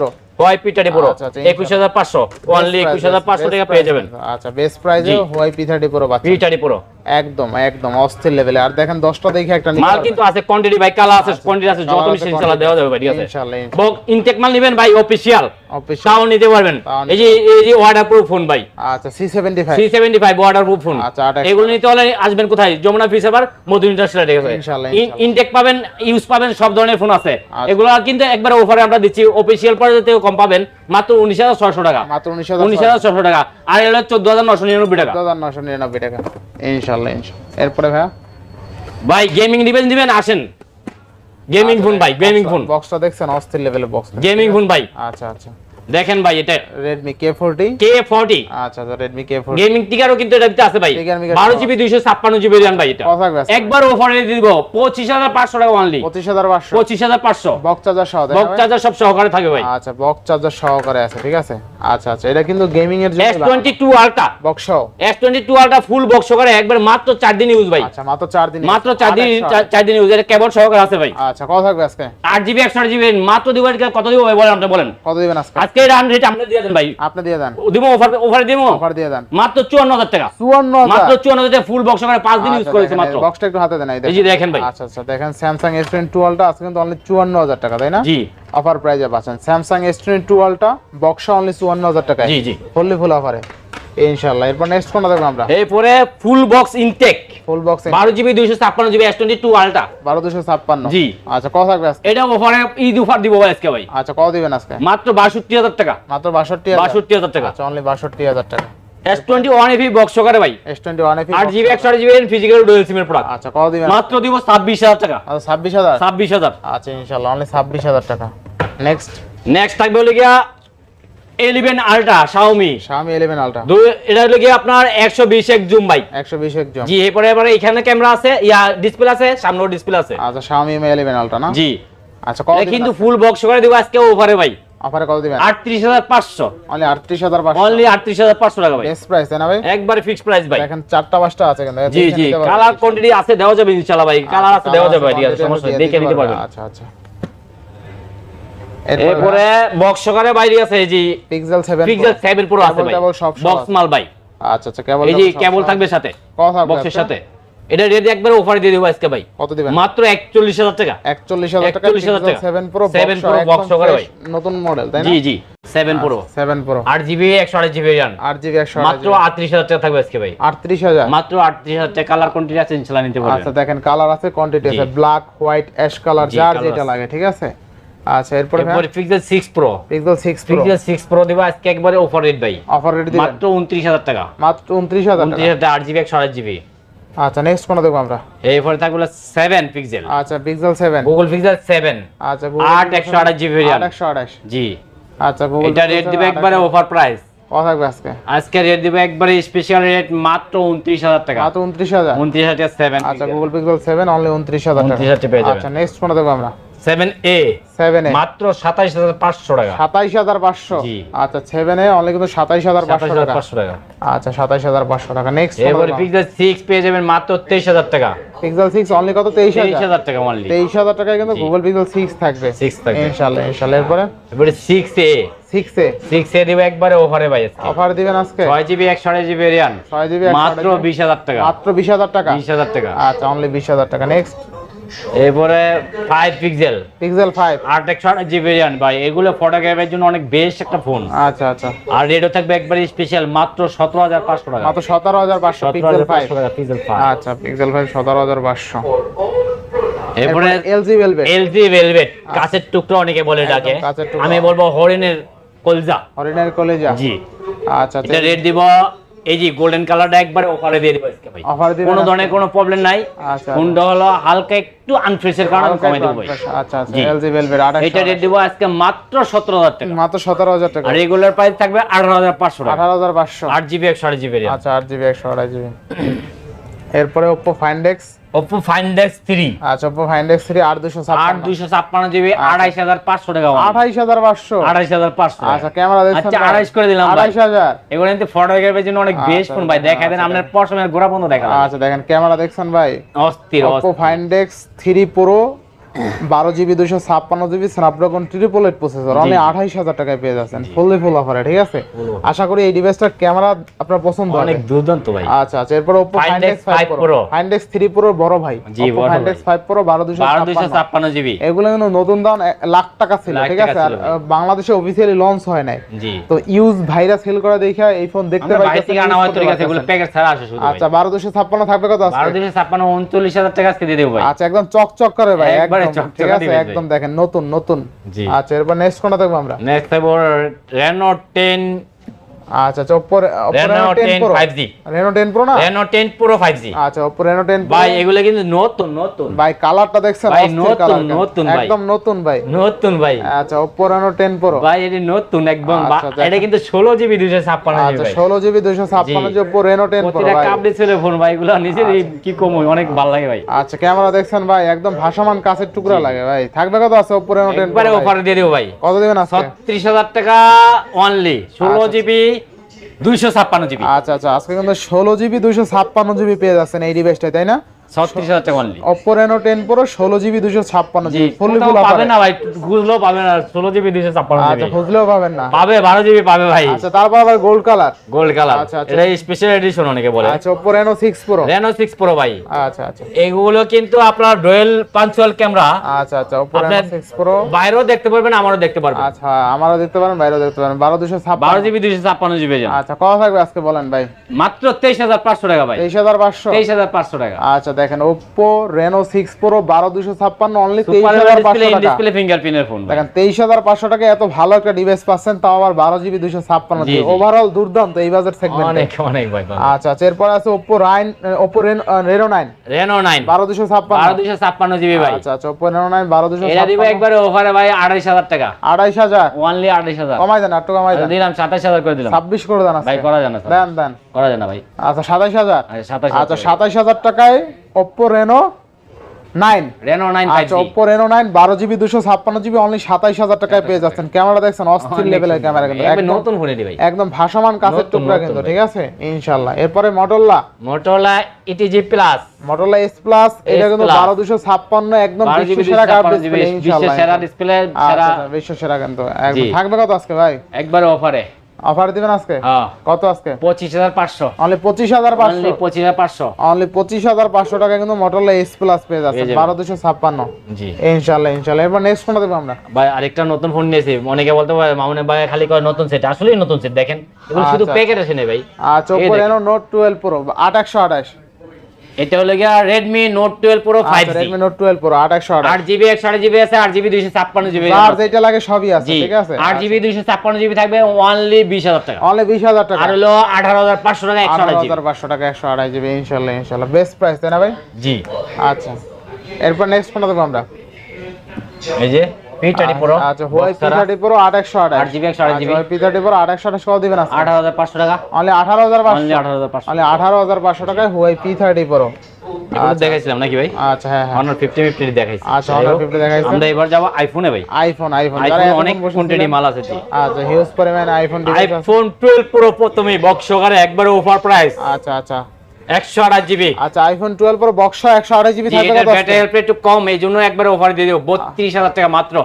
পুরো। আচ্ছা, আচ্ছা, একুশ হাজার পাঁচশো অনলি একুশ হাজার পাঁচশো টাকা পেয়ে যাবেন। আচ্ছা বেস্ট প্রাইসে ওয়াই পি30 পুরো পিটারি পুরো। একদম একদম অস্থির লেভেলে আর দেখেন 10টা দেখে একটা মাল কিন্তু আছে কোয়ান্টিটি ভাই কালা আছে কোয়ান্টিটি আছে যত বেশি আছে, ইনশাল্লাহ দেওয়া যাবে ভাই ঠিক আছে? ইনশাআল্লাহ, বক ইনটেক মাল নেবেন ভাই অফিসিয়াল অফিসিয়াল তাও নিতে পারবেন। এই যে এই যে ওয়াটার প্রুফ ফোন ভাই। আচ্ছা C75 C seventy five waterproof phone আচ্ছা, এগুলো নিতে হলে আসবেন কোথায়? যমুনা ফিস আবার মধু ইন্ডাস্ট্রিয়াল ঠিক আছে ইনশাআল্লাহ, ইনটেক পাবেন ইউজ পাবেন সব ধরনের ফোন আছে। আচ্ছা। এগুলো কিন্তু একবার অফারে আমরা দিচ্ছি। অফিসিয়াল পর্যায়েও কম পাবেন মাত্র উনিশ হাজার ছয়শো টাকা। মাত্র 19000 উনিশ হাজার ছশো টাকা। আর এগুলো চোদ্দ হাজার নশো নিরানব্বই টাকা। 14999 টাকা। ইনশাআল্লাহ ইনশাআল্লাহ এরপরে ভাই ভাই গেমিং দিবেন দিবেন আসেন। গেমিং ফোন ভাই গেমিং ফোন বক্সটা দেখছেন? অস্থির লেভেলের বক্স গেমিং ফোন ভাই। আচ্ছা আচ্ছা। দেখেন ভাই এটা Redmi K40 কে ফর্টি আচ্ছা আচ্ছা Redmi K40 গেমিং টিকারও কিন্তু এটা আছে ভাই। Tiger Migar বারো সহ। জিবি দুইশো ছাপ্পান্ন জিবি র্যাম ভাই এটা? একবার অফারে দিব পঁচিশ হাজার পাঁচশো টাকা অনলি 25500 পঁচিশ। হাজার পাঁচশো। বক্স চার্জার সহ? চার্জার সব সহকারে থাকবে ভাই। আচ্ছা বক্স চার্জার সহকারে আছে ঠিক আছে? আচ্ছা আচ্ছা এটা কিন্তু গেমিং এর জন্য টোয়েন্টি টু আলটা বক্স সহ এস আলটা ফুল বক্স সহকারে একবার মাত্র চার দিন ইউজ ভাই। আচ্ছা মাত্র 4 দিন মাত্র চার দিন চার- চার দিন ইউজ এটা কেবল সহকারে আছে ভাই। আচ্ছা কত থাকবে আজকে? মাত্র দিব এটা কত দিব ভাই বলেন আপনি বলেন। কত দিবেন আজকে? আজকে রান রেট আপনি দিয়ে দেন ভাই। আপনি দিয়ে দেন। দিব অফার অফারে দিব? অফার দিয়ে দেন। মাত্র চুয়ান্ন হাজার টাকা। 54000 মাত্র চুয়ান্ন হাজার ফুল বক্স সহকারে পাঁচ দিন ইউজ করেছে মাত্র। বক্সটা একটু হাতে দেন এই এই দেখেন ভাই। আচ্ছা আচ্ছা দেখেন স্যামসাং S22 আলটা আজকে কিন্তু অনলি 54000 টাকা তাই না? জি। অফার প্রাইজে পাচ্ছেন। স্যামসাং S22 আলটা বক্স অনলি 54000 টাকায় জি জি ফুললি ফুল অফারে ইনশাআল্লাহ এরপর নেক্সট কোনটা দেখব আমরা এরপরে full box intact full box বারো জিবি দুইশো ছাপ্পান্ন জিবি এস টোয়েন্টি টু আলটা 12256 জি। আচ্ছা কত থাকবে আজকে এটা অফারে ঈদ অফার দিব আজকে ভাই আচ্ছা কত দিবেন আজকে মাত্র বাষট্টি হাজার টাকা মাত্র 62000 বাষট্টি হাজার টাকা আচ্ছা অনলি 62000 টাকা S twenty one FE box সহকারে ভাই S21 এফি আট জিবি একশো আট জিবি ফিজিক্যাল ডুয়েল সিমের প্রোডাক্ট আচ্ছা কত দিবেন মাত্র দিব ছাব্বিশ হাজার টাকা আচ্ছা 26000 ছাব্বিশ হাজার আচ্ছা ইনশাআল্লাহ অনলি 26000 টাকা নেক্সট নেক্সট থাকবে হলো গিয়া এলিভেন আলট্রা শাওমি। Xiaomi 11 আলট্রা। এটা হলো গিয়া আপনার একশো বিশ এক জুম ভাই 120 একজন জি এরপরে এবারে এখানে ক্যামেরা আছে ইয়া ডিসপ্লে আছে সামনেও ডিসপ্লে আছে। আচ্ছা Xiaomi Mi 11 আলট্রা না? জি। আচ্ছা কত কিন্তু ফুল বক্স করে দিব আজকে ওভারে ভাই। অফারে কত দিবেন? আটত্রিশ হাজার পাঁচশো। অনলি 38500 অনলি আটত্রিশ হাজার পাঁচশো টাকা ভাই। বেস্ট প্রাইস না ভাই? একবারে ফিক্স প্রাইস ভাই। দেখেন চারটা পাঁচটা আছে কিন্তু জি জি। কালার কোয়ান্টিটি আছে দেওয়া যাবে ইনশাআল্লাহ ভাই। কালার আছে দেওয়া যাবে ভাই ঠিক আছে আছে, সমস্যা দেখে নিতে পারবেন। আচ্ছা আচ্ছা। এরপরে বক্স সকারে বাইরে আছে এই যে পিক্সেল 7 পিক্সেল 7 প্রো আছে ভাই। বক্স মাল ভাই। আচ্ছা আচ্ছা কেবল এই যে কেবল থাকবে সাথে বক্সের সাথে। এটা রেট একবার অফারে দিয়ে দেবো আজকে ভাই। কত দিবেন? মাত্র 41000 টাকা। 41000 টাকা 41,000 টাকা। 7 প্রো 7 Pro box সহকারে ভাই। নতুন মডেল তাই না? জি জি 7 pro 7 pro 8 GB 128 GB RAM 8 GB 100 মাত্র 38000 টাকা থাকবে আজকে ভাই। 38000 মাত্র 38000 টাকা। কালার কোয়ান্টিটি আছে ইনশাআল্লাহ নিতে পারবেন। আচ্ছা দেখেন কালার আছে কোয়ান্টিটি আছে। ব্ল্যাক হোয়াইট অ্যাশ কালার যার যেটা লাগে ঠিক আছে? আচ্ছা এরপরে এরপরে Pixel 6 pro Pixel 6 pro Pixel 6 pro দিব আজকে একবারে অফার রেট ভাই। অফার রেট দিবেন? মাত্র 29000 টাকা। মাত্র 29000 টাকা? 29000 টাকা 8 জিবি 128 জিবি আচ্ছা নেক্সট কোন দেখব আমরা? এরপরে থাকবে 7 পিক্সেল আচ্ছা পিক্সেল 7 গুগল পিক্সেল 7 আচ্ছা আট 128 জিবি RAM 128 জি। আচ্ছা গুগল এটা রেট দিবে একবারে অফার প্রাইস কত থাকবে আজকে? আজকে রেট দিবে একবারে স্পেশাল রেট মাত্র 29000 টাকা। মাত্র 29000 29000 টাকা 7 আচ্ছা গুগল পিক্সেল 7 অনলি 29000 টাকা। 29,000 পেয়ে যাবেন। আচ্ছা নেক্সট কোন দেখব আমরা? 7a 7 এ মাত্র 27500 টাকা। 27500 জি। আচ্ছা 7 এ অনলি কিন্তু 27500 টাকা। 27500 টাকা। আচ্ছা 27500 টাকা। নেক্সট এরপরে পিক্সেল 6 পেয়ে যাবেন মাত্র 23000 টাকা। পিক্সেল 6 অনলি কত? 23000 23000 টাকা অনলি 23000 টাকায় কিন্তু গুগল পিক্সেল 6 থাকবে। 6 থাকবে। এরপরে? এবারে 6a 6 এ 6a দিবে একবারে অফারে ভাই আজকে। অফার দিবেন আজকে? 6 জিবি 128 জিবি RAM 6 জিবি মাত্র 20000 টাকা। মাত্র 20000 টাকা? 20000 টাকা। আচ্ছা অনলি 20000 টাকা। নেক্সট এরপরে 5 পিক্সেল পিক্সেল 5 আট একশো জিবি ভাই এগুলো ফটোগ্রাফের জন্য অনেক বেস্ট একটা ফোন আচ্ছা আচ্ছা। আর রেটও থাকবে একবারে স্পেশাল মাত্র সতেরো হাজার পাঁচশো টাকা। মাত্র 17500 সতেরো পিক্সেল হাজার 5 পাঁচশো টাকা পিক্সেল ফাইভ আচ্ছা পিক্সেল 5 17500 এরপরে এলজি ভেলভেট এলজি ভেলভেট কাছের টুকরো অনেকে বলে ডাকে। আমি বলব হরিণের কলজা। হরিণের কলেজা। জি। আচ্ছা এটা রেট দিব এই যে গোল্ডেন কালারটা একবারে অফারে দিয়ে দিব আজকে ভাই। অফার দিবেন কোনো ধরনের কোনো প্রবলেম নাই। আচ্ছা ফোনটা হলো হালকা একটু আনফ্রেশের কারণে আমি একটু দেবো আচ্ছা আচ্ছা এলজি ভেলভেট এটা রেট 2800 দিব আজকে মাত্র সতেরো হাজার টাকা। মাত্র 17000 টাকা। আর রেগুলার প্রাইস থাকবে আঠারো হাজার পাঁচশো টাকা। 18500 আট জিবি একশো আট জিবি আচ্ছা 8 জিবি 128 জিবি এরপরে Oppo Find X Oppo Find X3 আচ্ছা Oppo Find X3 আট দুশো আট দুইশো ছাপ্পান্ন জিবি আড়াইশ হাজার পাঁচশো টাকা only। আঠাইশ হাজার পাঁচশো আড়াইশ হাজার পাঁচশো টাকা। আচ্ছা ক্যামেরা দেখছেন আচ্ছা ভাই? আড়াইশ করে দিলাম ভাই। আড়াইশ হাজার এগুলো কিন্তু ফটোগ্রাফির জন্য অনেক বেস্ট আচ্ছা, ফোন ভাই দেখায় দেন আচ্ছা, আপনার পশমের গোড়া বন্ধ দেখালাম আচ্ছা দেখেন ক্যামেরা দেখছেন ভাই অস্থির Oppo। Find X three pro বারো জিবি দুশো ছাপ্পান্ন GB Snapdragon triple eight processor only আঠাইশ হাজার টাকায় পেয়ে যাচ্ছেন। ফুললি ফুল অফারে ঠিক আছে? আশা করি এই ডিভাইসটার ক্যামেরা আপনার পছন্দ অনেক দুর্দান্ত ভাই। আচ্ছা আচ্ছা এরপর Oppo Find Find X X 5 5 Pro Pro। Find X 3 Pro বড় ভাই। X 5 Pro 12256 বারো দুইশো ছাপ্পান্ন জিবি। এগুলো কিন্তু নতুন দাম লাখ টাকা ছিল ঠিক আছে? আর বাংলাদেশে অফিসিয়ালি লঞ্চ হয় নাই। তো ইউজ ভাইরাস সেল করা দেখে এই ফোন দেখতে হয় আছে শুধু আচ্ছা বারো দুশো ছাপ্পান্ন থাকবে কত? বারো আজকে দুইশো ছাপ্পান্ন উনচল্লিশ হাজার টাকা আজকে দিয়ে দেবো ভাই। আচ্ছা একদম চকচক করে ভাই একবারে একদম ঠিক আছে একদম দেখেন নতুন নতুন। জি। আচ্ছা এরপর নেক্সট কোনটা দেখব আমরা? নেক্সট থাকব রেনো টেন আচ্ছা আচ্ছা Oppo Reno Reno 10 10 Pro 5G Reno 10 Pro না? টেন পুরো ফাইভ জি আচ্ছা Oppo Reno 10 Pro ভাই এগুলো কিন্তু নতুন নতুন। ভাই কালারটা দেখছেন ভাই, নতুন, নতুন ভাই। একদম নতুন ভাই। নতুন ভাই। আচ্ছা Oppo Reno 10 Pro ভাই এটি নতুন একদম। আচ্ছা। এটা কিন্তু ষোলো জিবি দুইশো ছাপ্পান্ন জিবি আচ্ছা ভাই। ষোলো জিবি দুইশো ছাপ্পান্ন জি। জি Oppo Reno 10 Pro ভাই। কাপ ডিসপ্লে ফোন ভাই এগুলো নিজের কি কম অনেক ভালো লাগে ভাই। আচ্ছা ক্যামেরা দেখছেন ভাই একদম ভাসমান কাছের টুকরা লাগে ভাই। থাকবে কত আছে Oppo Reno 10 একবারে Pro ভাই? অফার দিয়ে দেবো ভাই। কত দিবেন আজকে? ছত্রিশ হাজার টাকা অনলি ষোলো আচ্ছা, জিবি দুইশো ছাপ্পান্ন জিবি। আচ্ছা আচ্ছা আজকে কিন্তু ষোলো জিবি, দুইশো ছাপ্পান্ন জিবি পেয়ে যাচ্ছেন এই ডিভাইসটাই তাই না? ছত্রিশ হাজার টাকা অনলি Oppo Reno 10 Pro ষোলো জিবি দুইশো ছাপ্পান্ন জি জিবি ফুললি ফুল পাবে না ভাই খুঁজলেও পাবে না ষোলো জিবি দুইশো ছাপ্পান্ন আচ্ছা খুঁজলেও পাবেন না। পাবে বারো জিবি পাবে ভাই। আচ্ছা তারপর আবার গোল্ড কালার গোল্ড কালার আচ্ছা। এটা স্পেশাল এডিশন অনেকে বলে। আচ্ছা Oppo Reno 6 Pro Reno six pro ভাই। আচ্ছা আচ্ছা। এগুলো কিন্তু আপনার ডুয়েল পাঞ্চুয়াল ক্যামেরা আচ্ছা আচ্ছা Oppo Reno 6 Pro বাইরেও দেখতে পারবেন আমারও দেখতে পারবেন। আচ্ছা আমারও দেখতে পারেন বাইরেও দেখতে দুশো বারো ছাপ্পান্ন। জিবি দুইশো ছাপ্পান্ন জিবি আচ্ছা কত থাকবে আজকে বলেন ভাই? মাত্র তেইশ হাজার পাঁচশো টাকা ভাই। তেইশ হাজার পাঁচশো। তেইশ হাজার পাঁচশো টাকা। আচ্ছা দেখেন Oppo Reno 6 Pro বারো দুশো ছাপ্পান্ন অনলি তেইশ সুপার হাজার ডিসপ্লে পাঁচশো ইন টাকা। ডিসপ্লে ফিঙ্গারপ্রিন্টের ফোন দেখেন তেইশ হাজার পাঁচশো টাকা এত ভালো একটা ডিভাইস পাচ্ছেন তাও আবার বারো জিবি দুশো ছাপ্পান্ন জি, জিবি জি। ওভারঅল দুর্দান্ত এই বাজার সেগমেন্ট অনেক অনেক ভাই আচ্ছা আচ্ছা এরপর আছে Oppo Rhine Oppo Reno Reno 9 Reno nine বারো দুশো ছাপ্পান্ন। বারো দুইশো ছাপ্পান্ন জিবি ভাই। আচ্ছা আচ্ছা Oppo Reno 9 বারো দুশো এটা দিব একবারে ওভারে ভাই আড়াইশ হাজার টাকা। আড়াইশ হাজার? ওয়ানলি আড়াইশ হাজার। কমাই দেন একটু কমাই দেন। দিলাম সাতাশ হাজার করে দিলাম। ছাব্বিশ করে দেন ভাই করা যায় না স্যার। দেন দেন। করা যায় না ভাই। আচ্ছা হাজার? আচ্ছা সাতাইশ হাজার। টাকায় Oppo Reno 9 রেনো নাইন আচ্ছা Oppo Reno 9 বারো জিবি দুশো ছাপ্পান্ন জিবি অনলি সাতাইশ হাজার টাকায় পেয়ে যাচ্ছেন। ক্যামেরা দেখছেন অস্থির লেভেলের ক্যামেরা কিন্তু নতুন ফোন ভাই। একদম ভাসমান কাছের টুকরা কিন্তু ঠিক আছে? ইনশাল্লাহ এরপরে মোটরলা প্লাস এস প্লাস এটা কিন্তু। বারো দুশো ছাপ্পান্ন একদম বিশ্ব সেরা কার্ড ডিসপ্লে বিশ্বের ইনশাল্লাহ সেরা ডিসপ্লে আচ্ছা বিশ্ব সেরা কিন্তু একদম। থাকবে কত আজকে ভাই? একবারে অফারে অফার দিবেন আজকে? হ্যাঁ। কত আজকে? পঁচিশ হাজার পাঁচশো। অনলি পঁচিশ হাজার পাঁচশো। পঁচিশ হাজার পাঁচশো। অনলি পঁচিশ হাজার পাঁচশো টাকা কিন্তু মটোলা এস প্লাস পেয়ে যাচ্ছে বারো দুশো ছাপ্পান্ন। জি। ইনশাল্লাহ ইনশাল্লাহ এবার নেক্সট দেবো আমরা। ভাই আরেকটা নতুন ফোন নিয়েছি। অনেকে বলতে পারে মামুনে ভাই খালি করে নতুন সেট আসলেই নতুন সেট দেখেন। শুধু। প্যাকেট আসে নেই ভাই। আচ্ছা নোট টুয়েলভ প্রো আট Note 12 Pro 8128 আঠাশ। এটা হলো গিয়া Redmi note twelve pro five আচ্ছা জি Redmi Note 12 Pro 8128 আট জিবি একশো আট জিবি আছে আট জিবি দুইশো ছাপ্পান্ন জিবি যার যেটা লাগে সবই আছে ঠিক আছে? আট জিবি দুইশো ছাপ্পান্ন জিবি থাকবে অনলি বিশ হাজার টাকা। অনলি 20000 টাকা। আর হলো আঠারো হাজার পাঁচশো টাকা একশো আট জিবি 18500 টাকা 128 জিবি ইনশাআল্লাহ ইনশাআল্লাহ বেস্ট প্রাইস তাই না ভাই? জি। আচ্ছা। এরপর নেক্সট কোনটা দেবো আমরা। এই যে। পি থার্টি আচ্ছা Huawei P30 Pro 8128 আট জিবি একশো আট জিবি Huawei P30 Pro 8128 কত দিবেন আজকে? আঠারো হাজার পাঁচশো টাকা। অনলি 18500 অনলি আঠারো হাজার পাঁচশো। অনলি 18500 টাকায় Huawei P30 Pro এগুলো দেখাইছিলাম নাকি ভাই? আচ্ছা হ্যাঁ হ্যাঁ। অনার দেখাইছি। আচ্ছা, যাই Honor হোক, 50 দেখাইছেন। আমরা এবার যাব আইফোনে ভাই। আইফোন আইফোন অনেক কোয়ান্টিটি মাল আছে জি। আচ্ছা হিউজ পরিমাণে আইফোন আইফোন টুয়েলভ প্রো প্রথমে বক্স সহকারে একবারে অফার প্রাইস আচ্ছা আচ্ছা। একশো আঠাশ জিবি। আচ্ছা আইফোন টুয়েলভ প্রো বক্স একশো আঠাশ জিবি থাকবে ব্যাটারি একটু কম এই জন্য একবারে অফার দিয়ে দেবো। বত্রিশ টাকা মাত্র।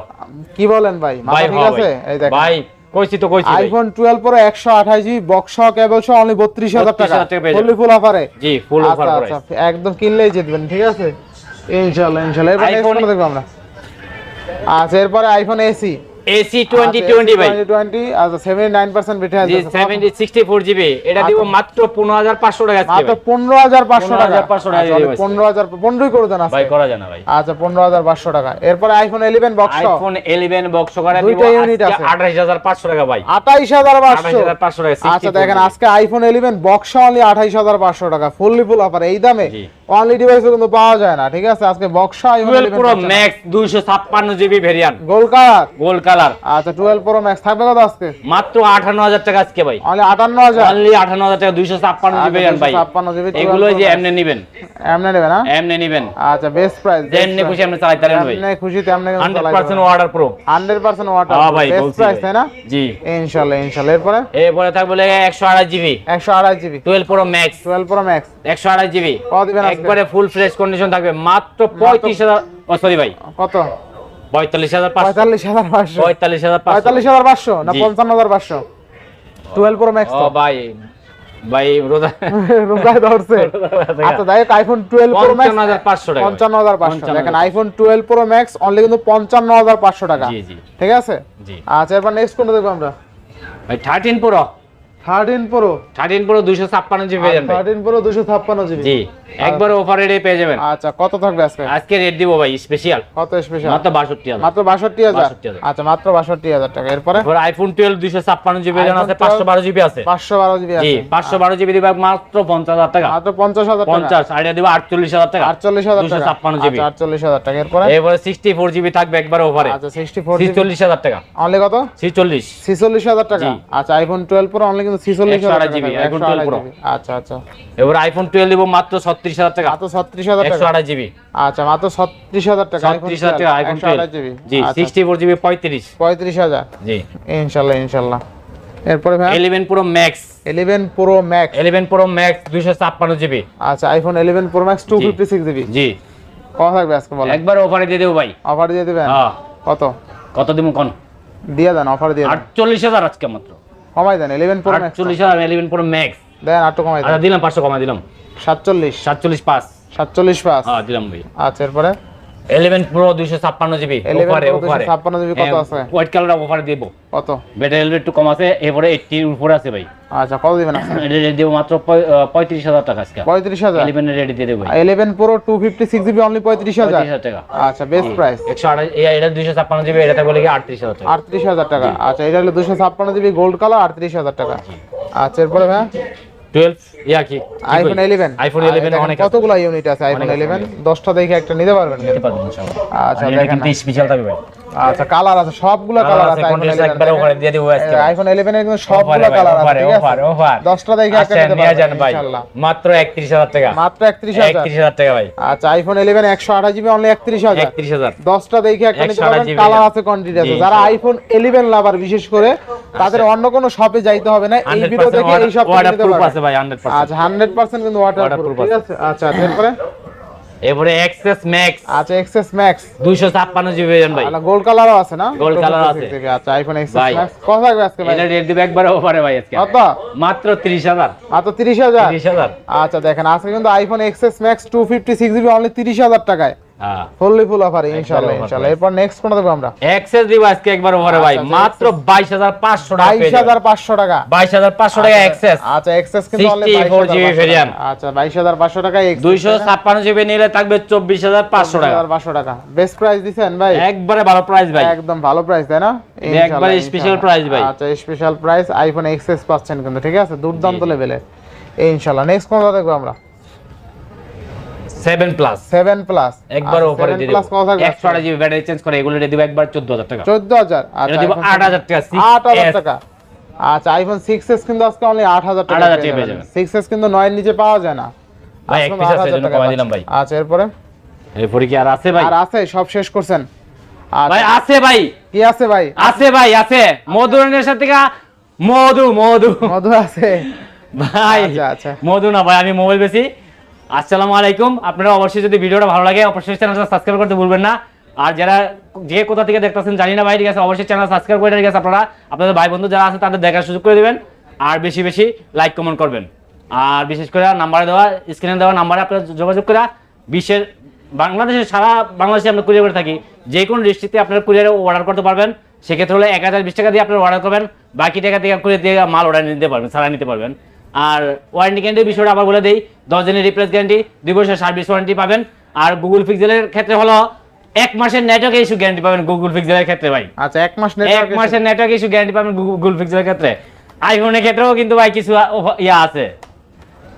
কি বলেন ভাই? মাথা ঠিক হ্যাঁ আছে? এই দেখেন। ভাই কইছি তো কইছি আইফোন টুয়েলভ প্রো একশো আঠাশ জিবি বক্স কেবল সহ অনলি বত্রিশ হাজার টাকা। 32,000 টাকা পেয়ে ফুল অফারে জি ফুল অফার আচ্ছা প্রাইস আচ্ছা একদম কিনলেই জিতবেন ঠিক আছে? ইনশাআল্লাহ ইনশাআল্লাহ। এরপর আমরা। আচ্ছা এরপরে আইফোন এসি টোয়েন্টি টোয়েন্টি ভাই। আচ্ছা আছে এটা দিব মাত্র পনেরো হাজার পাঁচশো টাকা আজকে মাত্র ভাই। পনেরো হাজার পাঁচশো টাকা। 15,500 টাকা দিয়ে দিবে। পনেরো হাজার পনেরোই করে দেন ভাই করা যায় না ভাই। আচ্ছা পনেরো হাজার পাঁচশো টাকা। এরপরে iPhone eleven box iPhone eleven box সহকারে দিব দুইটা unit আছে। আঠাশ হাজার পাঁচশো টাকা ভাই। আঠাইশ হাজার আঠাশ পাঁচশো হাজার পাঁচশো টাকা আচ্ছা দেখেন আজকে আইফোন ইলেভেন বক্স অনলি আঠাইশ হাজার পাঁচশো টাকা ফুললি ফুল অফার এই দামে জি। অনলি ডিভাইসে কিন্তু পাওয়া যায় না ঠিক আছে? আজকে Buxa iPhone 12 pro max 256 GB variant gold colour gold colour আচ্ছা 12 প্রো ম্যাক্স থাকবে কত আজকে? মাত্র 58000 টাকা আজকে ভাই। অনলি 58000 অনলি 58000 টাকা 256 জিবি ভেরিয়েন্ট ভাই। 256 জিবি এগুলো যে এমনি নেবেন। এমনি নেবে না এমনি নেবেন। আচ্ছা বেস্ট প্রাইস যেমনি খুশি আপনি চালাতে পারেন ভাই এমনি খুশি তেমনি কিন্তু 100% অর্ডার প্রো 100% ওয়াটার হ্যাঁ ভাই বেস্ট প্রাইস তাই না? জি। ইনশাআল্লাহ ইনশাআল্লাহ এরপরে? এরপরে থাকবে 128 GB 128 GB 12 pro max 12 pro max 128 GB কত দিবেন? একবারে ফুল ফ্রেশ কন্ডিশন থাকবে। মাত্র 35000 ও সরি ভাই। কত? 45500 45500 45500 45500 না জি। 55500 12 প্রো ম্যাক্স ও ভাই। ভাই রোজা রোজায় ধরছে। আচ্ছা যাই হোক আইফোন 12 প্রো ম্যাক্স 55500 টাকা। 55500 দেখেন আইফোন 12 প্রো ম্যাক্স অনলি কিন্তু 55500 টাকা। জি জি। ঠিক আছে? জি। আচ্ছা এবার নেক্সট কোনটা দেখব আমরা? ভাই 13 প্রো 13 প্রো। 13 প্রো 256 জিবি পেয়ে যাবেন। 13 প্রো 256 জিবি। জি একবার অফার রেটে পেয়ে যাবেন। আচ্ছা কত থাকবে আজকে? আজকে রেট দিব ভাই স্পেশাল কত স্পেশাল মাত্র 62000 মাত্র 62000 62,000 আচ্ছা মাত্র 62000 টাকা। এরপরে? এরপর আইফোন 12 256 জিবি iPhone আছে 512 জিবি আছে। 512 জিবি জি 512 জিবি দিবে মাত্র 50000 টাকা। মাত্র 50000 টাকা। 50 আর দিব 48000 টাকা। 48000 টাকা। 256 জিবি। 48000 টাকা। এরপরে? এরপরে 64 জিবি থাকবে একবার অফারে আচ্ছা 64 জিবি। 46000 টাকা। অনলি কত? 46 46000 টাকা। আচ্ছা আইফোন 12 প্রো অনলি কিন্তু 46000 টাকা জিবি, থাকবে, iPhone 128 12 Pro। আচ্ছা আচ্ছা। এবার আইফোন 12 দিব মাত্র 36000 টাকা। মাত্র 36000 টাকা। 128 জিবি আচ্ছা মাত্র 36000 টাকা 36000 টাকা আইফোন 128 জিবি জি আচ্ছা 64 জিবি 35 35000 জি। ইনশাআল্লাহ ইনশাআল্লাহ এরপরে ভাই? 11 pro max 11 pro max 11 pro max 256 GB আচ্ছা আইফোন 11 প্রো ম্যাক্স 256 জিবি জি। কত থাকবে আজকে বলেন? একবার অফারে দিয়ে দেবো ভাই। অফার দিয়ে দিবেন? হ্যাঁ। কত? কত দিব কোন? দিয়ে দেন অফার দিয়ে দেন। 48000 আজকে মাত্র। কমাই দেন 11 প্রো ম্যাক্স 48 আর 11 প্রো ম্যাক্স দেন আটটু কমাই দেন। আর দিলাম 500 কমাই দিলাম। 47 47 5 47 5 হ্যাঁ দিলাম ভাই। আচ্ছা এরপরে? 11 প্রো 256 জিবি 11 অফারে Pro অফারে 256 জিবি কত আছে? হোয়াইট কালার অফারে দেব। কত? ব্যাটারি একটু কম আছে এরপরে 80 এর উপরে আছে ভাই। আচ্ছা কত দিবেন রেট দেব মাত্র 35000 টাকা আজকে। 35000 11 এর রেট দিয়ে দেব 11 প্রো 256 জিবি অনলি 35000 35000 টাকা। আচ্ছা বেস্ট প্রাইস 128 এই এটা 256 জিবি এটা বলে কি 38000 টাকা। 38000 টাকা। আচ্ছা এটা হলো 256 জিবি গোল্ড কালার 38000 টাকা। আচ্ছা এরপরে ভাই 12 ইয়া কি? আইফোন 11 আইফোন 11 অনেক কতগুলো ইউনিট আছে আইফোন 11 10টা দেখে একটা নিতে পারবেন নিতে পারবেন ইনশাআল্লাহ আচ্ছা এটা দেখেন কিন্তু স্পেশাল থাকবে ভাই। আচ্ছা কালার আছে সবগুলো কালার আছে আইফোন কন্ডিশন একবারে 11 ওখানে দিয়ে দেব আজকে আইফোন 11 এর সবগুলো কালার আছে ঠিক আছে? Offer, offer. 10টা দেখে একটা আচ্ছা, নিতে নিয়ে যান ভাই। মাত্র 31000 টাকা। মাত্র 31000 31000 টাকা ভাই। আচ্ছা আইফোন 11 128 জিবি অনলি 31000 31000 দশটা দেখে একটা নিতে পারবেন কালার আছে কোয়ান্টিটি আছে। যারা আইফোন 11 লাভার বিশেষ করে তাদের অন্য কোনো শপে যাইতে হবে না। এই ভিডিও দেখে এই শপ থেকে নিতে পারবেন। আছে ভাই 100% আচ্ছা 100% কিন্তু ওয়াটার ঠিক আছে? আচ্ছা এক্সএস ম্যাক্স আচ্ছা এক্সএস ম্যাক্স 256 জিবি জান ভাই। গোল্ড কালারও আছে না? Gold কালার আছে। আচ্ছা আইফোন এক্সএস ভাই। ম্যাক্স কত থাকবে আজকে ভাই? এটা রেট দিবে একবারে ওভারে ভাই আজকে। কত? মাত্র 30000 মাত্র 30000 30000 আচ্ছা দেখেন আজকে কিন্তু iPhone XS max 256 GB only 30000 টাকায়। ফুললি ফুল অফার ইনশাআল্লাহ ইনশাআল্লাহ। এরপর নেক্সট কোনটা দেবো আমরা? দিব আজকে একবার ওভারে ভাই। আচ্ছা, মাত্র 22500 টাকা পেয়ে 22500 টাকা। 22500 টাকা এক্সএস আচ্ছা এক্সেস কিন্তু অনলি 64 GB variant। আচ্ছা 22500 টাকা এক্সেস 256 জিবি নিলে থাকবে 24500 টাকা। 22500 টাকা। বেস্ট প্রাইস দিছেন ভাই? একবারে ভালো প্রাইস ভাই। একদম ভালো প্রাইস তাই না? একবারে ইনশাআল্লাহ। price ভাই। আচ্ছা স্পেশাল প্রাইস আইফোন এক্সএস পাচ্ছেন কিন্তু ঠিক আছে? দুর্দান্ত লেভেলে ইনশাআল্লাহ নেক্সট কোন দেখব আমরা? 7 প্লাস 7 প্লাস একবার ওপরে দিয়ে প্লাস 128 জিবি ব্যাটারি চেঞ্জ করে এগুলো দিয়ে দিব একবার 14000 টাকা। 14000 আচ্ছা দিব 8000 টাকা 8000 টাকা। আচ্ছা আইফোন 6s কিন্তু আজকে অনলি 8000 টাকা 8000 টাকা পেয়ে যাবেন। 6s কিন্তু 9 এর নিচে পাওয়া যায় না। ভাই, এক আজকে আছে, 8000 কমাই দিলাম ভাই। আচ্ছা এরপরে? এরপরে কি আর আছে ভাই? আর আছে সব শেষ করছেন। আচ্ছা। ভাই আছে ভাই। কি আছে ভাই? আছে ভাই আছে। মধুরনের সাথে থেকে মধু মধু। মধু আছে। ভাই আচ্ছা, আচ্ছা। মধু না ভাই আমি মোবাইল বেশি। আসসালামু আলাইকুম। আপনারা অবশ্যই যদি ভিডিওটা ভালো লাগে, অবশ্যই চ্যানেলটা সাবস্ক্রাইব করতে ভুলবেন না। আর যারা যে কোথা থেকে দেখতেছেন জানি না ভাই, ঠিক আছে, অবশ্যই চ্যানেল সাবস্ক্রাইব করে ঠিক আপনারা, আপনাদের ভাই বন্ধু যারা আছে তাদের দেখার সুযোগ করে দিবেন। আর বেশি বেশি লাইক কমেন্ট করবেন। আর বিশেষ করে নাম্বারে দেওয়া স্ক্রিনে দেওয়া নাম্বারে আপনারা যোগাযোগ করে বিশ্বের, বাংলাদেশের, সারা বাংলাদেশে আমরা কুরিয়ার করে থাকি। যে কোনো ডিস্ট্রিক্টে আপনারা কুরিয়ারে অর্ডার করতে পারবেন। সেক্ষেত্রে হলে এক হাজার বিশ টাকা দিয়ে আপনারা অর্ডার করবেন। বাকি টাকা থেকে কুরিয়ার দিয়ে মাল অর্ডার নিতে পারবেন সারা নিতে পারবেন। আর ওয়ারেন্টি গ্যারান্টির বিষয়টা আবার বলে দিই দশ দিনের রিপ্লেস গ্যারান্টি দুই বছর সার্ভিস ওয়ারেন্টি পাবেন। আর গুগল পিক্সেলের ক্ষেত্রে হলো এক মাসের নেটওয়ার্ক ইস্যু গ্যারান্টি পাবেন গুগল পিক্সেলের ক্ষেত্রে ভাই। আচ্ছা এক মাস এক মাসের নেটওয়ার্ক ইস্যু গ্যারান্টি পাবেন গুগল পিক্সেলের ক্ষেত্রে। আইফোনের ক্ষেত্রেও কিন্তু ভাই কিছু ইয়া আছে।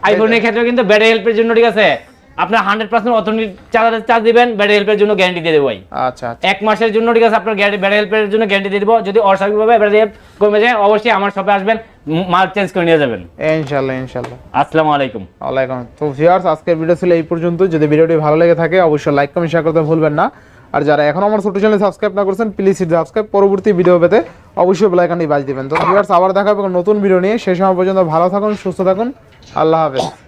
আইফোনের ক্ষেত্রেও কিন্তু ব্যাটারি হেল্পের জন্য ঠিক আছে। আপনার hundred percent authentic charge charge দিবেন ব্যাটারি হেল্পের জন্য গ্যারান্টি দিয়ে দেবো ভাই। আচ্ছা আচ্ছা। এক মাসের জন্য ঠিক আছে আপনার ব্যাটারি হেল্পের জন্য গ্যারান্টি দিয়ে দেবো। যদি অস্বাভাবিকভাবে ব্যাটারি হেল্প কমে যায় অবশ্যই আমার শপে আসবেন মাল চেঞ্জ করে নিয়ে যাবেন। ইনশাল্লাহ ইনশাল্লাহ। আসসালামু আলাইকুম। ওয়ালাইকুম তো ভিউয়ার্স আজকের ভিডিও ছিল এই পর্যন্ত। যদি ভিডিওটি ভালো লেগে থাকে অবশ্যই লাইক কমেন্ট শেয়ার করতে ভুলবেন না। আর যারা এখন আমার ছোট চ্যানেল সাবস্ক্রাইব না করছেন প্লিজ সাবস্ক্রাইব পরবর্তী ভিডিও পেতে অবশ্যই বেল আইকনটি বাজ দিবেন। তো ভিউয়ার্স আবার দেখা হবে নতুন ভিডিও নিয়ে। সেই সময় পর্যন্ত ভালো থাকুন সুস্থ থাকুন। আল্লাহ হাফেজ।